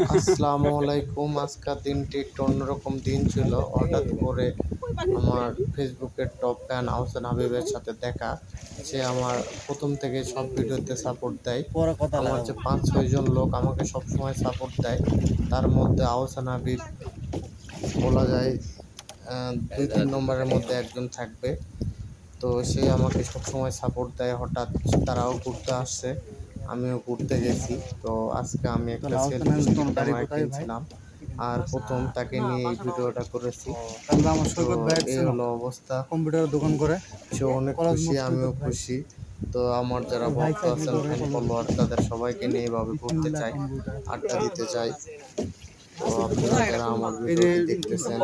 আসসালামু আলাইকুম। আজকের দিনটি একটু অন্যরকম দিন ছিল। হঠাৎ করে আমার ফেসবুকের টপ ফ্যান আহসান হাবিবের সাথে দেখা। সে আমার প্রথম থেকে সব ভিডিওতে সাপোর্ট দেয়। আমার যে পাঁচ ছয়জন লোক আমাকে সবসময় সাপোর্ট দেয়। তার মধ্যে আহসান হাবিব বলা যায় দুই, তিন নম্বরের মধ্যে একজন থাকবে। তো সে আমাকে সবসময় সাপোর্ট দেয়। হঠাৎ তারাও ঘুরতে আসছে। আমিও ঘুরতে গেছি। তো আজকে আমি একটা সেলফি? কিনছিলাম। আর প্রথম তাকে নিয়ে এই ভিডিওটা করেছি। এই হলো অবস্থা। কম্পিউটার দোকান করে সে অনেক খুশি আমিও খুশি। তো আমার যারা ভক্ত আছেন ফ্যান ফলোয়ার তাদের সবাইকে নিয়ে এভাবে ঘুরতে চাই আড্ডা দিতে চাই। দেখতেছেন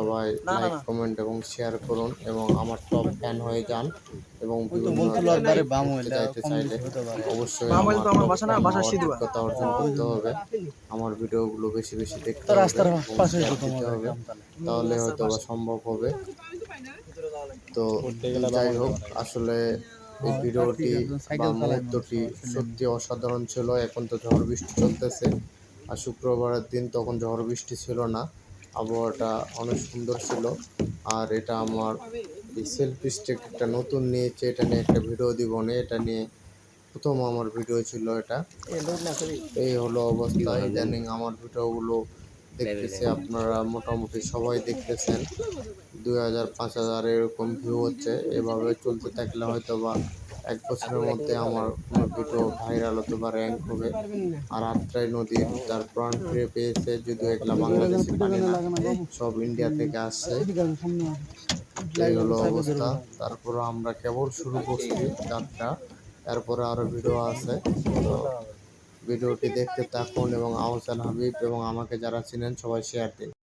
সবাই লাইক কমেন্ট এবং শেয়ার করুন এবং আমার টপ ফ্যান হয়ে যান এবং যাইতে চাইলে বেশি অবশ্যই। অভিজ্ঞতা অর্জন করতে হবে। আমার ভিডিওগুলো বেশি বেশি দেখতে হবে তাহলে। তাহলে হয়তো বা সম্ভব হবে। তো যাই হোক আসলে এই ভিডিওটি বা মুহূর্তটি সত্যি অসাধারণ ছিল। এখন তো ঝড় বৃষ্টি চলতেছে। আর শুক্রবারের দিন তখন ঝড় বৃষ্টি ছিল না আবহাওয়াটা অনেক সুন্দর ছিল। আর এটা আমার এই সেলফি স্টিক একটা নতুন নিয়েছে এটা নিয়ে একটা ভিডিও দিব না এটা নিয়ে প্রথম আমার ভিডিও ছিল এটা। এই হলো অবস্থা ইদানিং আমার ভিডিওগুলো দেখতেছে আপনারা মোটামুটি সবাই দেখতেছেন। হাজার, পাঁচ হাজার এরকম ভিউ হচ্ছে। এভাবে চলতে থাকলে হয়তো বা এক বছরের মধ্যে আমার কোনো ভিডিও ভাইরাল হতে বা র্যাঙ্ক হবে। আর আত্রাই নদীর তার প্রাণ ফিরে পেয়েছে যদিও এগুলা বাংলাদেশে পানি না, সব ইন্ডিয়া থেকে আসছে। এই হলো অবস্থা। তারপরে আমরা কেবল শুরু করছি যাত্রা। এরপরে আরও ভিডিও আছে। তো ভিডিওটি দেখতে থাকুন এবং আহসান হাবিব এবং আমাকে যারা চিনেন সবাই শেয়ার দিন।